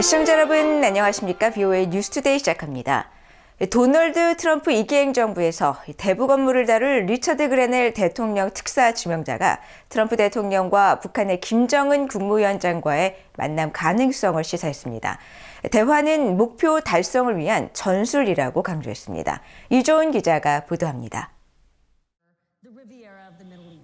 시청자 여러분 안녕하십니까? BOA 뉴스투데이 시작합니다. 도널드 트럼프 2기 행 정부에서 대북 업무를 다룰 리처드 그레넬 대통령 특사 지명자가 트럼프 대통령과 북한의 김정은 국무위원장과의 만남 가능성을 시사했습니다. 대화는 목표 달성을 위한 전술이라고 강조했습니다. 이조은 기자가 보도합니다.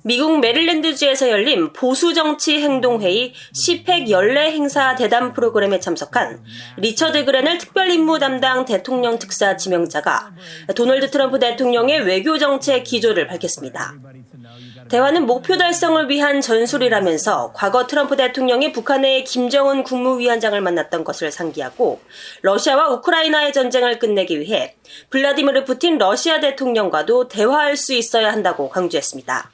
미국 메릴랜드주에서 열린 보수정치 행동회의 시팩 연례 행사 대담 프로그램에 참석한 리처드 그레넬 특별임무 담당 대통령 특사 지명자가 도널드 트럼프 대통령의 외교정책 기조를 밝혔습니다. 대화는 목표 달성을 위한 전술이라면서 과거 트럼프 대통령이 북한의 김정은 국무위원장을 만났던 것을 상기하고 러시아와 우크라이나의 전쟁을 끝내기 위해 블라디미르 푸틴 러시아 대통령과도 대화할 수 있어야 한다고 강조했습니다.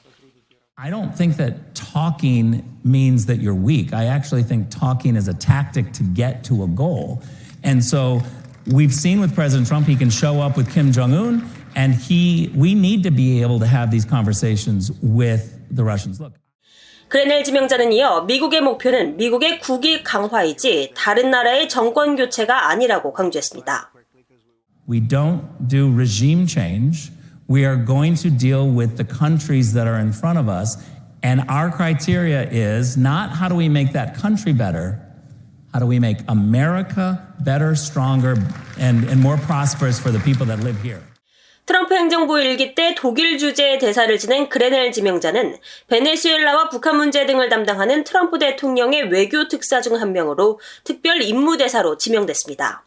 I don't think that talking means that you're weak. I actually think talking is a tactic to get to a goal. And so we've seen with President Trump, he can show up with Kim Jong un, and he, we need to be able to have these conversations with the Russians. Look. 그레넬 지명자는 이어 미국의 목표는 미국의 국익 강화이지 다른 나라의 정권 교체가 아니라고 강조했습니다. We don't do regime change. We are going to deal with the countries that are in front of us. And our criteria is not how do we make that country better? How do we make America better, stronger, and, and more prosperous for the people that live here? 트럼프 행정부 일기 때 독일 주재 대사를 지낸 그레넬 지명자는 베네수엘라와 북한 문제 등을 담당하는 트럼프 대통령의 외교 특사 중 한 명으로 특별 임무대사로 지명됐습니다.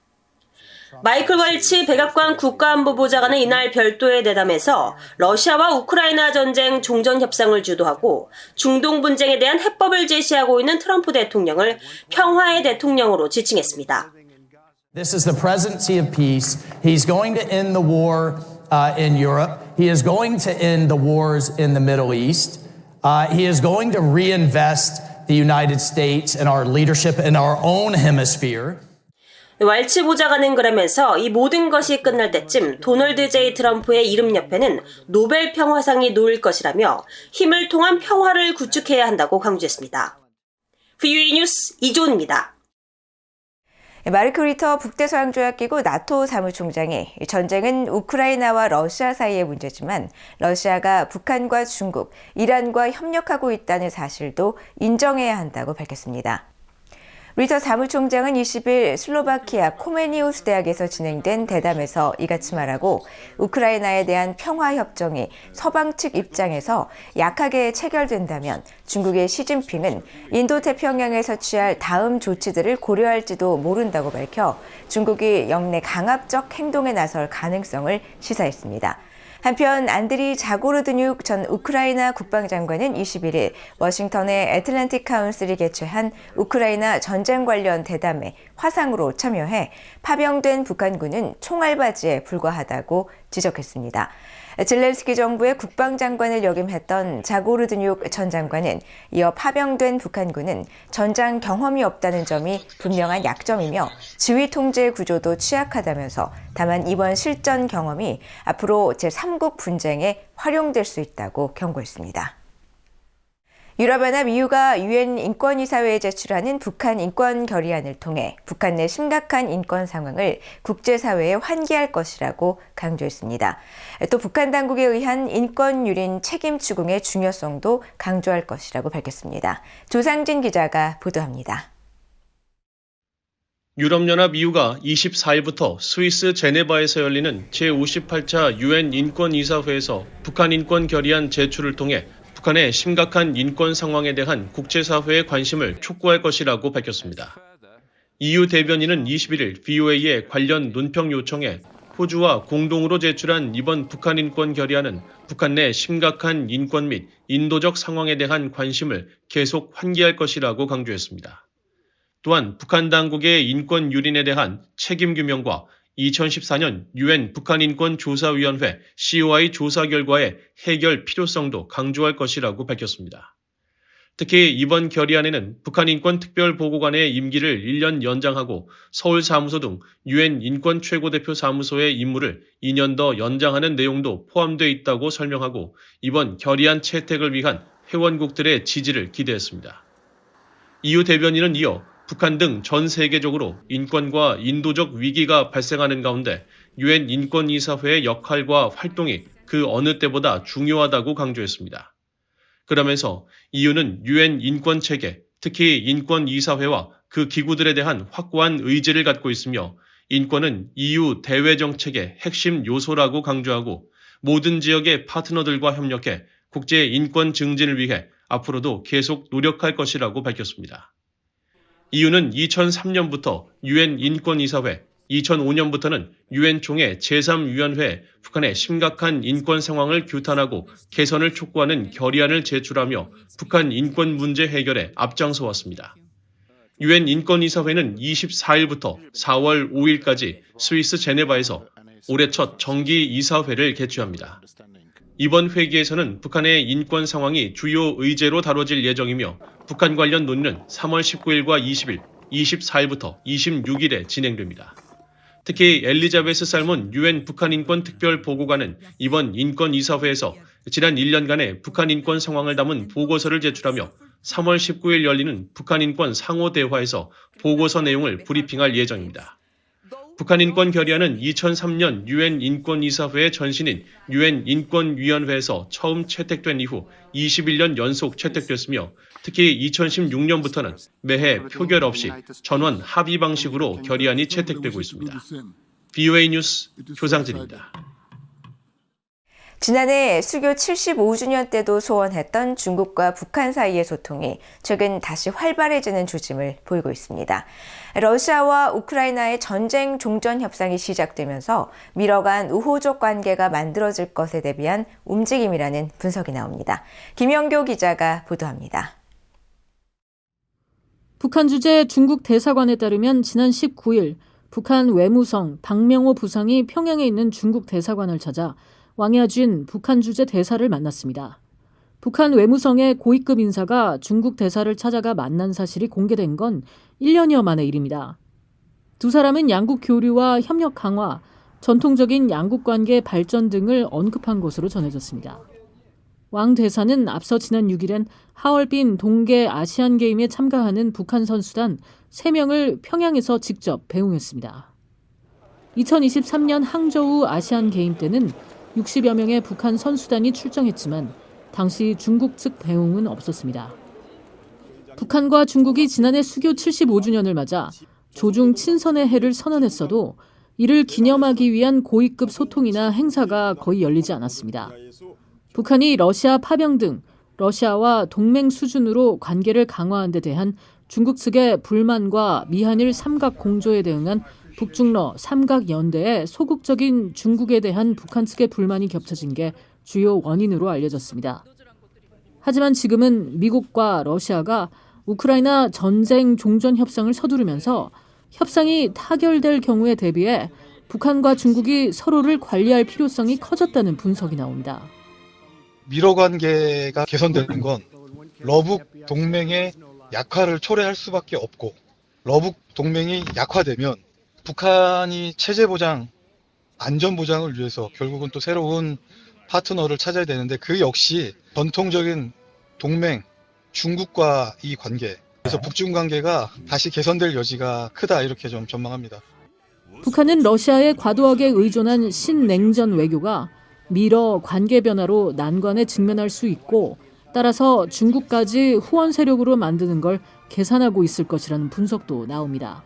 마이클 왈츠 백악관 국가안보보좌관은 이날 별도의 대담에서 러시아와 우크라이나 전쟁 종전 협상을 주도하고 중동 분쟁에 대한 해법을 제시하고 있는 트럼프 대통령을 평화의 대통령으로 지칭했습니다. This is the presidency of peace. He's going to end the war uh, in Europe. He is going to end the wars in the Middle East. Uh, he is going to reinvest the United States and our leadership in our own hemisphere. 왈츠 보좌관은 그러면서 이 모든 것이 끝날 때쯤 도널드 제이 트럼프의 이름 옆에는 노벨 평화상이 놓일 것이라며 힘을 통한 평화를 구축해야 한다고 강조했습니다. VUA 뉴스 이조은입니다. 마르크 리터 북대서양조약기구 나토 사무총장이 전쟁은 우크라이나와 러시아 사이의 문제지만 러시아가 북한과 중국, 이란과 협력하고 있다는 사실도 인정해야 한다고 밝혔습니다. 리터 사무총장은 20일 슬로바키아 코메니우스 대학에서 진행된 대담에서 이같이 말하고 우크라이나에 대한 평화 협정이 서방 측 입장에서 약하게 체결된다면 중국의 시진핑은 인도 태평양에서 취할 다음 조치들을 고려할지도 모른다고 밝혀 중국이 영내 강압적 행동에 나설 가능성을 시사했습니다. 한편 안드리 자고르드뉴크 전 우크라이나 국방장관은 21일 워싱턴의 애틀랜틱 카운슬이 개최한 우크라이나 전쟁 관련 대담에 화상으로 참여해 파병된 북한군은 총알바지에 불과하다고 지적했습니다. 젤렌스키 정부의 국방장관을 역임했던 자고르드뉴크 전 장관은 이어 파병된 북한군은 전장 경험이 없다는 점이 분명한 약점이며 지휘 통제 구조도 취약하다면서 다만 이번 실전 경험이 앞으로 제3국 분쟁에 활용될 수 있다고 경고했습니다. 유럽연합 EU가 유엔 인권이사회에 제출하는 북한 인권 결의안을 통해 북한 내 심각한 인권 상황을 국제사회에 환기할 것이라고 강조했습니다. 또 북한 당국에 의한 인권 유린 책임 추궁의 중요성도 강조할 것이라고 밝혔습니다. 조상진 기자가 보도합니다. 유럽연합 EU가 24일부터 스위스 제네바에서 열리는 제58차 유엔 인권이사회에서 북한 인권 결의안 제출을 통해 북한의 심각한 인권 상황에 대한 국제사회의 관심을 촉구할 것이라고 밝혔습니다. EU 대변인은 21일 VOA의 관련 논평 요청에 호주와 공동으로 제출한 이번 북한 인권 결의안은 북한 내 심각한 인권 및 인도적 상황에 대한 관심을 계속 환기할 것이라고 강조했습니다. 또한 북한 당국의 인권 유린에 대한 책임 규명과 2014년 유엔 북한인권조사위원회 COI 조사 결과의 해결 필요성도 강조할 것이라고 밝혔습니다. 특히 이번 결의안에는 북한인권특별보고관의 임기를 1년 연장하고 서울사무소 등 유엔 인권 최고대표 사무소의 임무를 2년 더 연장하는 내용도 포함되어 있다고 설명하고 이번 결의안 채택을 위한 회원국들의 지지를 기대했습니다. EU 대변인은 이어 북한 등 전 세계적으로 인권과 인도적 위기가 발생하는 가운데 유엔 인권이사회의 역할과 활동이 그 어느 때보다 중요하다고 강조했습니다. 그러면서 이유는 유엔 인권 체계, 특히 인권 이사회와 그 기구들에 대한 확고한 의지를 갖고 있으며 인권은 EU 대외 정책의 핵심 요소라고 강조하고 모든 지역의 파트너들과 협력해 국제 인권 증진을 위해 앞으로도 계속 노력할 것이라고 밝혔습니다. 이유는 2003년부터 유엔 인권이사회, 2005년부터는 유엔 총회 제3위원회에 북한의 심각한 인권 상황을 규탄하고 개선을 촉구하는 결의안을 제출하며 북한 인권 문제 해결에 앞장서 왔습니다. 유엔 인권이사회는 24일부터 4월 5일까지 스위스 제네바에서 올해 첫 정기 이사회를 개최합니다. 이번 회기에서는 북한의 인권 상황이 주요 의제로 다뤄질 예정이며 북한 관련 논의는 3월 19일과 20일, 24일부터 26일에 진행됩니다. 특히 엘리자베스 살몬 유엔 북한 인권 특별 보고관은 이번 인권 이사회에서 지난 1년간의 북한 인권 상황을 담은 보고서를 제출하며 3월 19일 열리는 북한 인권 상호 대화에서 보고서 내용을 브리핑할 예정입니다. 북한 인권 결의안은 2003년 유엔 인권이사회의 전신인 유엔 인권위원회에서 처음 채택된 이후 21년 연속 채택됐으며 특히 2016년부터는 매해 표결 없이 전원 합의 방식으로 결의안이 채택되고 있습니다. BOA 뉴스 조상진입니다. 지난해 수교 75주년 때도 소원했던 중국과 북한 사이의 소통이 최근 다시 활발해지는 조짐을 보이고 있습니다. 러시아와 우크라이나의 전쟁 종전 협상이 시작되면서 미뤄간 우호적 관계가 만들어질 것에 대비한 움직임이라는 분석이 나옵니다. 김영교 기자가 보도합니다. 북한 주재 중국 대사관에 따르면 지난 19일 북한 외무성 박명호 부상이 평양에 있는 중국 대사관을 찾아 왕야쥔 북한 주재 대사를 만났습니다. 북한 외무성의 고위급 인사가 중국 대사를 찾아가 만난 사실이 공개된 건 1년여 만의 일입니다. 두 사람은 양국 교류와 협력 강화, 전통적인 양국 관계 발전 등을 언급한 것으로 전해졌습니다. 왕 대사는 앞서 지난 6일엔 하얼빈 동계 아시안 게임에 참가하는 북한 선수단 3명을 평양에서 직접 배웅했습니다. 2023년 항저우 아시안 게임 때는 60여 명의 북한 선수단이 출정했지만 당시 중국 측 배웅은 없었습니다. 북한과 중국이 지난해 수교 75주년을 맞아 조중 친선의 해를 선언했어도 이를 기념하기 위한 고위급 소통이나 행사가 거의 열리지 않았습니다. 북한이 러시아 파병 등 러시아와 동맹 수준으로 관계를 강화한 데 대한 중국 측의 불만과 미한일 삼각 공조에 대응한 북중러 삼각 연대의 소극적인 중국에 대한 북한 측의 불만이 겹쳐진 게 주요 원인으로 알려졌습니다. 하지만 지금은 미국과 러시아가 우크라이나 전쟁 종전 협상을 서두르면서 협상이 타결될 경우에 대비해 북한과 중국이 서로를 관리할 필요성이 커졌다는 분석이 나옵니다. 미러 관계가 개선되는 건 러북 동맹의 약화를 초래할 수밖에 없고 러북 동맹이 약화되면 북한이 체제 보장, 안전 보장을 위해서 결국은 또 새로운 파트너를 찾아야 되는데 그 역시 전통적인 동맹 중국과 이 관계 그래서 북중 관계가 다시 개선될 여지가 크다 이렇게 좀 전망합니다. 북한은 러시아에 과도하게 의존한 신냉전 외교가 미러 관계 변화로 난관에 직면할 수 있고 따라서 중국까지 후원 세력으로 만드는 걸 계산하고 있을 것이라는 분석도 나옵니다.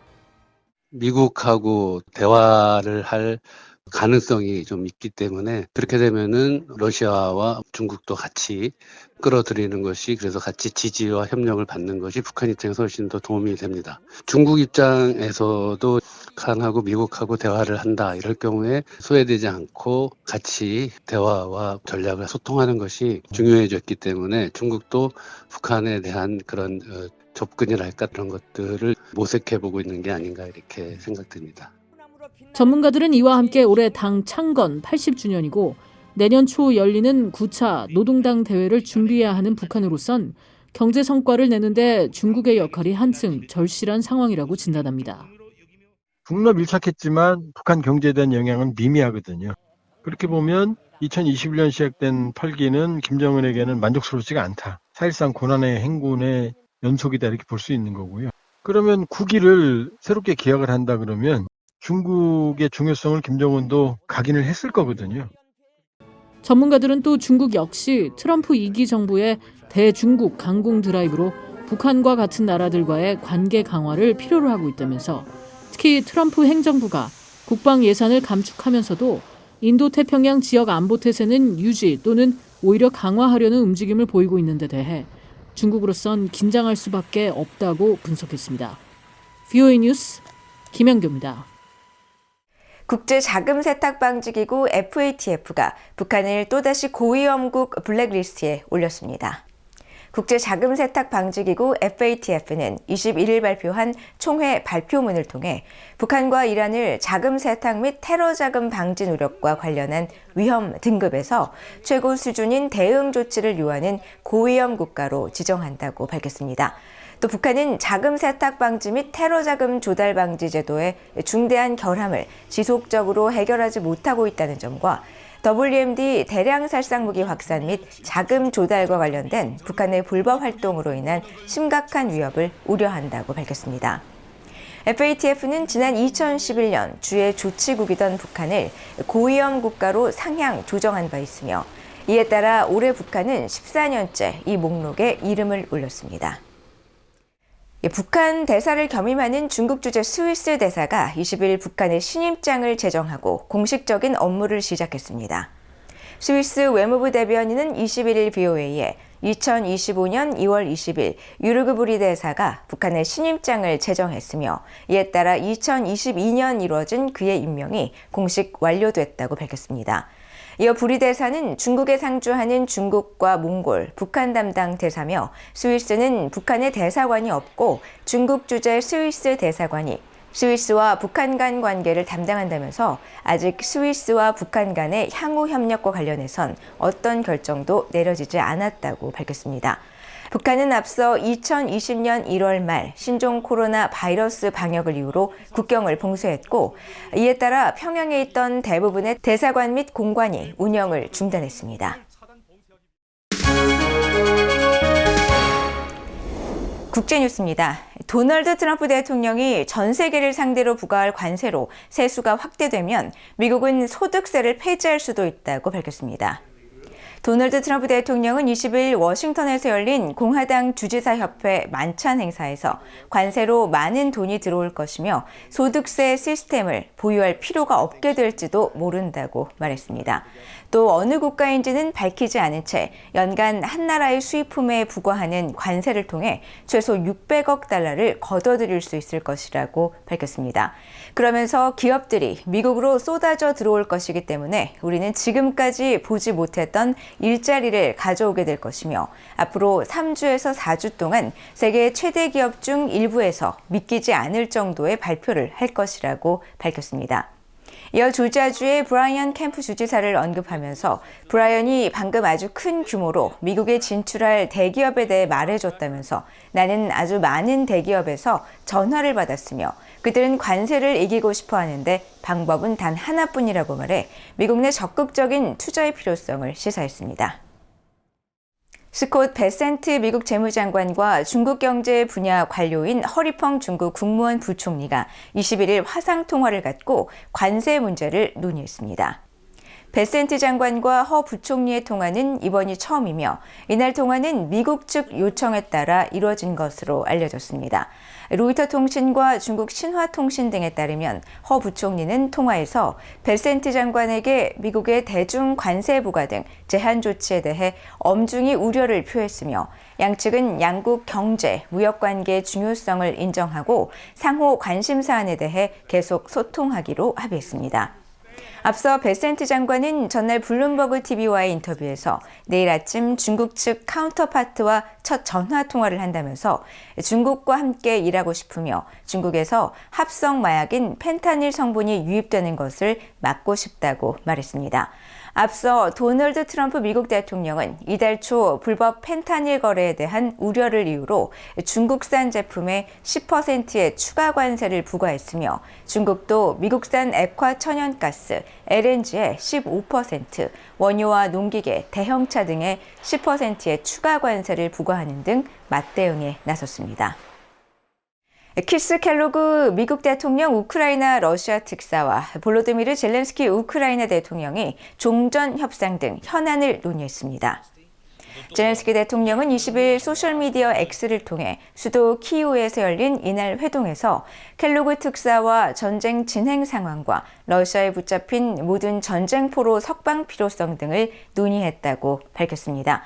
미국하고 대화를 할 가능성이 좀 있기 때문에 그렇게 되면은 러시아와 중국도 같이 끌어들이는 것이 그래서 같이 지지와 협력을 받는 것이 북한 입장에서 훨씬 더 도움이 됩니다. 중국 입장에서도 북한하고 미국하고 대화를 한다 이럴 경우에 소외되지 않고 같이 대화와 전략을 소통하는 것이 중요해졌기 때문에 중국도 북한에 대한 그런 어, 접근이랄까 그런 것들을 모색해 보고 있는 게 아닌가 이렇게 생각됩니다. 전문가들은 이와 함께 올해 당 창건 80주년이고 내년 초 열리는 9차 노동당 대회를 준비해야 하는 북한으로선 경제 성과를 내는데 중국의 역할이 한층 절실한 상황이라고 진단합니다. 북러 밀착했지만 북한 경제에 대한 영향은 미미하거든요. 그렇게 보면 2021년 시작된 8기는 김정은에게는 만족스럽지가 않다. 사실상 고난의 행군의 연속이다 이렇게 볼 수 있는 거고요. 그러면 9기를 새롭게 계약을 한다 그러면 중국의 중요성을 김정은도 각인을 했을 거거든요. 전문가들은 또 중국 역시 트럼프 2기 정부의 대중국 강공 드라이브로 북한과 같은 나라들과의 관계 강화를 필요로 하고 있다면서 특히 트럼프 행정부가 국방 예산을 감축하면서도 인도 태평양 지역 안보 태세는 유지 또는 오히려 강화하려는 움직임을 보이고 있는 데 대해 중국으로선 긴장할 수밖에 없다고 분석했습니다. VOA 뉴스 김영교입니다. 국제 자금 세탁 방지 기구 FATF가 북한을 또다시 고위험국 블랙리스트에 올렸습니다. 국제 자금 세탁 방지 기구 FATF는 21일 발표한 총회 발표문을 통해 북한과 이란을 자금 세탁 및 테러 자금 방지 노력과 관련한 위험 등급에서 최고 수준인 대응 조치를 요하는 고위험 국가로 지정한다고 밝혔습니다. 또 북한은 자금 세탁 방지 및 테러 자금 조달 방지 제도의 중대한 결함을 지속적으로 해결하지 못하고 있다는 점과 WMD 대량 살상 무기 확산 및 자금 조달과 관련된 북한의 불법 활동으로 인한 심각한 위협을 우려한다고 밝혔습니다. FATF는 지난 2011년 주의 조치국이던 북한을 고위험 국가로 상향 조정한 바 있으며 이에 따라 올해 북한은 14년째 이 목록에 이름을 올렸습니다. 예, 북한 대사를 겸임하는 중국 주재 스위스 대사가 20일 북한의 신임장을 제정하고 공식적인 업무를 시작했습니다. 스위스 외무부 대변인은 21일 BOA에 2025년 2월 20일 유르그부리 대사가 북한의 신임장을 제정했으며 이에 따라 2022년 이루어진 그의 임명이 공식 완료됐다고 밝혔습니다. 이어 부리 대사는 중국에 상주하는 중국과 몽골, 북한 담당 대사며 스위스는 북한의 대사관이 없고 중국 주재 스위스 대사관이 스위스와 북한 간 관계를 담당한다면서 아직 스위스와 북한 간의 향후 협력과 관련해선 어떤 결정도 내려지지 않았다고 밝혔습니다. 북한은 앞서 2020년 1월 말 신종 코로나 바이러스 방역을 이유로 국경을 봉쇄했고 이에 따라 평양에 있던 대부분의 대사관 및 공관이 운영을 중단했습니다. 국제뉴스입니다. 도널드 트럼프 대통령이 전 세계를 상대로 부과할 관세로 세수가 확대되면 미국은 소득세를 폐지할 수도 있다고 밝혔습니다. 도널드 트럼프 대통령은 20일 워싱턴에서 열린 공화당 주지사 협회 만찬 행사에서 관세로 많은 돈이 들어올 것이며 소득세 시스템을 보유할 필요가 없게 될지도 모른다고 말했습니다. 또 어느 국가인지는 밝히지 않은 채 연간 한 나라의 수입품에 부과하는 관세를 통해 최소 600억 달러를 걷어들일 수 있을 것이라고 밝혔습니다. 그러면서 기업들이 미국으로 쏟아져 들어올 것이기 때문에 우리는 지금까지 보지 못했던 일자리를 가져오게 될 것이며 앞으로 3주에서 4주 동안 세계 최대 기업 중 일부에서 믿기지 않을 정도의 발표를 할 것이라고 밝혔습니다. 이어 조지아주의 브라이언 캠프 주지사를 언급하면서 브라이언이 방금 아주 큰 규모로 미국에 진출할 대기업에 대해 말해줬다면서 나는 아주 많은 대기업에서 전화를 받았으며 그들은 관세를 이기고 싶어 하는데 방법은 단 하나뿐이라고 말해 미국 내 적극적인 투자의 필요성을 시사했습니다. 스콧 베센트 미국 재무장관과 중국 경제 분야 관료인 허리펑 중국 국무원 부총리가 21일 화상 통화를 갖고 관세 문제를 논의했습니다. 베센트 장관과 허 부총리의 통화는 이번이 처음이며 이날 통화는 미국 측 요청에 따라 이루어진 것으로 알려졌습니다. 로이터 통신과 중국 신화 통신 등에 따르면 허 부총리는 통화에서 베센트 장관에게 미국의 대중 관세 부과 등 제한 조치에 대해 엄중히 우려를 표했으며 양측은 양국 경제, 무역 관계의 중요성을 인정하고 상호 관심 사안에 대해 계속 소통하기로 합의했습니다. 앞서 베센트 장관은 전날 블룸버그 TV와의 인터뷰에서 내일 아침 중국 측 카운터파트와 첫 전화 통화를 한다면서 중국과 함께 일하고 싶으며 중국에서 합성 마약인 펜타닐 성분이 유입되는 것을 막고 싶다고 말했습니다. 앞서 도널드 트럼프 미국 대통령은 이달 초 불법 펜타닐 거래에 대한 우려를 이유로 중국산 제품에 10%의 추가 관세를 부과했으며 중국도 미국산 액화 천연가스, LNG에 15%, 원유와 농기계, 대형차 등에 10%의 추가 관세를 부과하는 등 맞대응에 나섰습니다. 키스 켈로그 미국 대통령 우크라이나 러시아 특사와 볼로드미르 젤렌스키 우크라이나 대통령이 종전 협상 등 현안을 논의했습니다. 젤렌스키 대통령은 20일 소셜미디어 X를 통해 수도 키이우에서 열린 이날 회동에서 켈로그 특사와 전쟁 진행 상황과 러시아에 붙잡힌 모든 전쟁포로 석방 필요성 등을 논의했다고 밝혔습니다.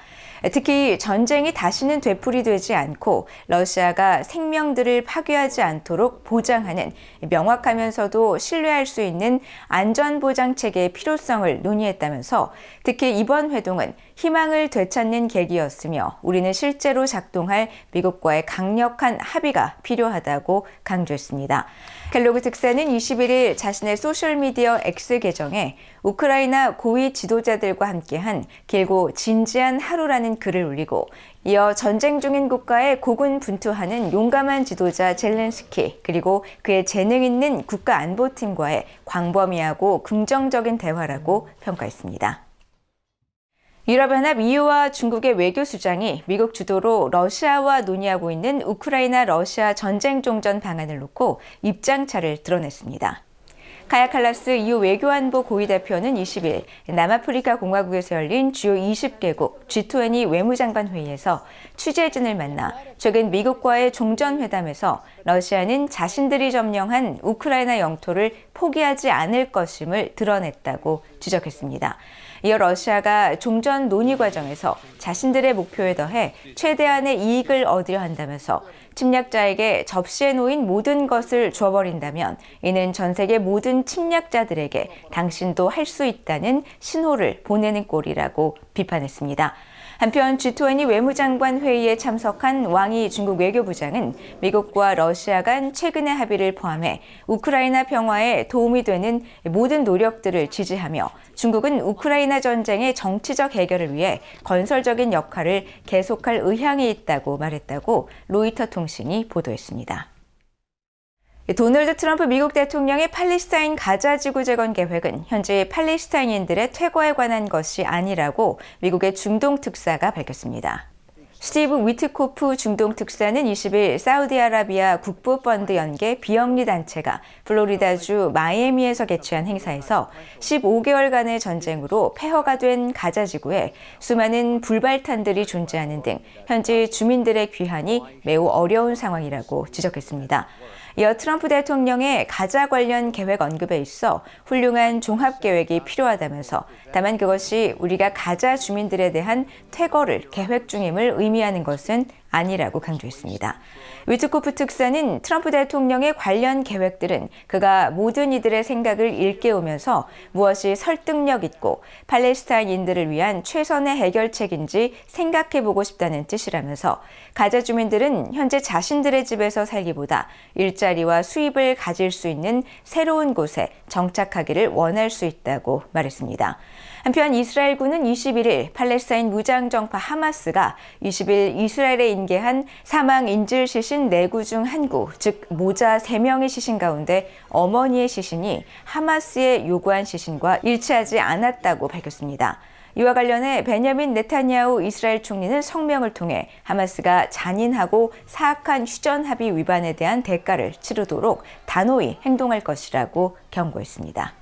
특히 전쟁이 다시는 되풀이되지 않고 러시아가 생명들을 파괴하지 않도록 보장하는 명확하면서도 신뢰할 수 있는 안전보장 체계의 필요성을 논의했다면서 특히 이번 회동은 희망을 되찾는 계기였으며 우리는 실제로 작동할 미국과의 강력한 합의가 필요하다고 강조했습니다. 켈로그 특사는 21일 자신의 소셜미디어 X 계정에 우크라이나 고위 지도자들과 함께한 길고 진지한 하루라는 글을 올리고 이어 전쟁 중인 국가에 고군분투하는 용감한 지도자 젤렌스키 그리고 그의 재능 있는 국가 안보팀과의 광범위하고 긍정적인 대화라고 평가했습니다. 유럽연합 EU와 중국의 외교수장이 미국 주도로 러시아와 논의하고 있는 우크라이나 러시아 전쟁 종전 방안을 놓고 입장차를 드러냈습니다. 카야 칼라스 EU 외교안보 고위 대표는 20일 남아프리카 공화국에서 열린 주요 20개국 G20 외무장관 회의에서 취재진을 만나 최근 미국과의 종전 회담에서 러시아는 자신들이 점령한 우크라이나 영토를 포기하지 않을 것임을 드러냈다고 지적했습니다. 이어 러시아가 종전 논의 과정에서 자신들의 목표에 더해 최대한의 이익을 얻으려 한다면서 침략자에게 접시에 놓인 모든 것을 줘버린다면 이는 전 세계 모든 침략자들에게 당신도 할 수 있다는 신호를 보내는 꼴이라고 비판했습니다. 한편 G20 외무장관 회의에 참석한 왕이 중국 외교부장은 미국과 러시아 간 최근의 합의를 포함해 우크라이나 평화에 도움이 되는 모든 노력들을 지지하며 중국은 우크라이나 전쟁의 정치적 해결을 위해 건설적인 역할을 계속할 의향이 있다고 말했다고 로이터 통신이 보도했습니다. 도널드 트럼프 미국 대통령의 팔레스타인 가자 지구 재건 계획은 현재 팔레스타인인들의 퇴거에 관한 것이 아니라고 미국의 중동 특사가 밝혔습니다. 스티브 위트코프 중동 특사는 20일 사우디아라비아 국부펀드 연계 비영리 단체가 플로리다주 마이애미에서 개최한 행사에서 15개월간의 전쟁으로 폐허가 된 가자 지구에 수많은 불발탄들이 존재하는 등 현지 주민들의 귀환이 매우 어려운 상황이라고 지적했습니다. 이어 트럼프 대통령의 가자 관련 계획 언급에 있어 훌륭한 종합 계획이 필요하다면서 다만 그것이 우리가 가자 주민들에 대한 퇴거를 계획 중임을 의미하는 것은 아니라고 강조했습니다. 위트코프 특사는 트럼프 대통령의 관련 계획들은 그가 모든 이들의 생각을 일깨우면서 무엇이 설득력 있고 팔레스타인인들을 위한 최선의 해결책인지 생각해 보고 싶다는 뜻이라면서 가자 주민들은 현재 자신들의 집에서 살기보다 일자리와 수입을 가질 수 있는 새로운 곳에 정착하기를 원할 수 있다고 말했습니다. 한편 이스라엘군은 21일 팔레스타인 무장정파 하마스가 20일 이스라엘에 인계한 사망 인질 시신 4구 중 한 구, 즉 모자 3명의 시신 가운데 어머니의 시신이 하마스의 요구한 시신과 일치하지 않았다고 밝혔습니다. 이와 관련해 베냐민 네타냐후 이스라엘 총리는 성명을 통해 하마스가 잔인하고 사악한 휴전 합의 위반에 대한 대가를 치르도록 단호히 행동할 것이라고 경고했습니다.